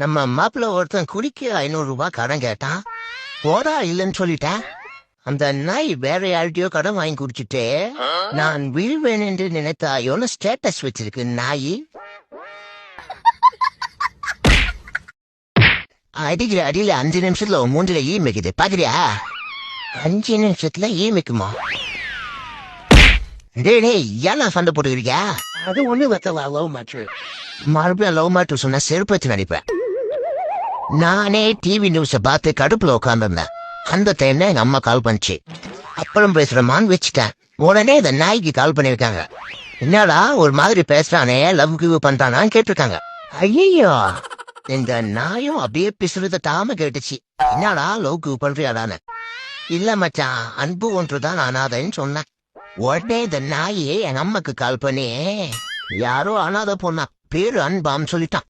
நம்ம மாப்பிள்ள ஒருத்தன் குடிக்க ஐநூறு ரூபாய் கடன் கேட்டான். போடா இல்லைன்னு சொல்லிட்டேன் அந்த நாய் வேற யார்கிட்டயோ கடன் வாங்கி குடிச்சிட்டு. நான் வீழ்வேன் என்று நினைத்தாயோன்னு ஸ்டேட்டஸ் வச்சிருக்கு நாய்? அடிக்கிற அடியில அஞ்சு நிமிஷத்துல மூஞ்சில ஈ மிக்குது. பாக்குறியா அஞ்சு நிமிஷத்துல ஈ மிக்குமா? டேய் டேய் ஏன் சண்டை போட்டுக்கிறீங்க அது ஒண்ணு வெத்தலா லவ் மேட்ரு மறுபடியும் லவ் மேட்ரு சொன்னா செருப்பத்து நடிப்பேன். நானே டிவி நியூஸை பார்த்து கடுப்பில் உட்காந்துருந்தேன் அந்த டைம்ல எங்கள் அம்மா கால் பண்ணுச்சு. அப்புறம் பேசுகிறமான்னு வச்சுட்டேன். உடனே இந்த நாய்க்கு கால் பண்ணியிருக்காங்க. என்னடா ஒரு மாதிரி பேசுறானே லவ் கிவ் பண்ணுறானான்னு கேட்டிருக்காங்க. ஐயோ இந்த நாயும் அப்படியே பிசுறத தாம கேட்டுச்சு. என்னடா லவ் கிவ் பண்றியாடான்னு. இல்ல மச்சான் அன்பு ஒன்றுதான் அனாதைன்னு சொன்னேன். உடனே இந்த நாயே என் அம்மாக்கு கால் பண்ணி யாரோ அனாதை பொண்ணா பேரு அன்பான்னு சொல்லிட்டான்.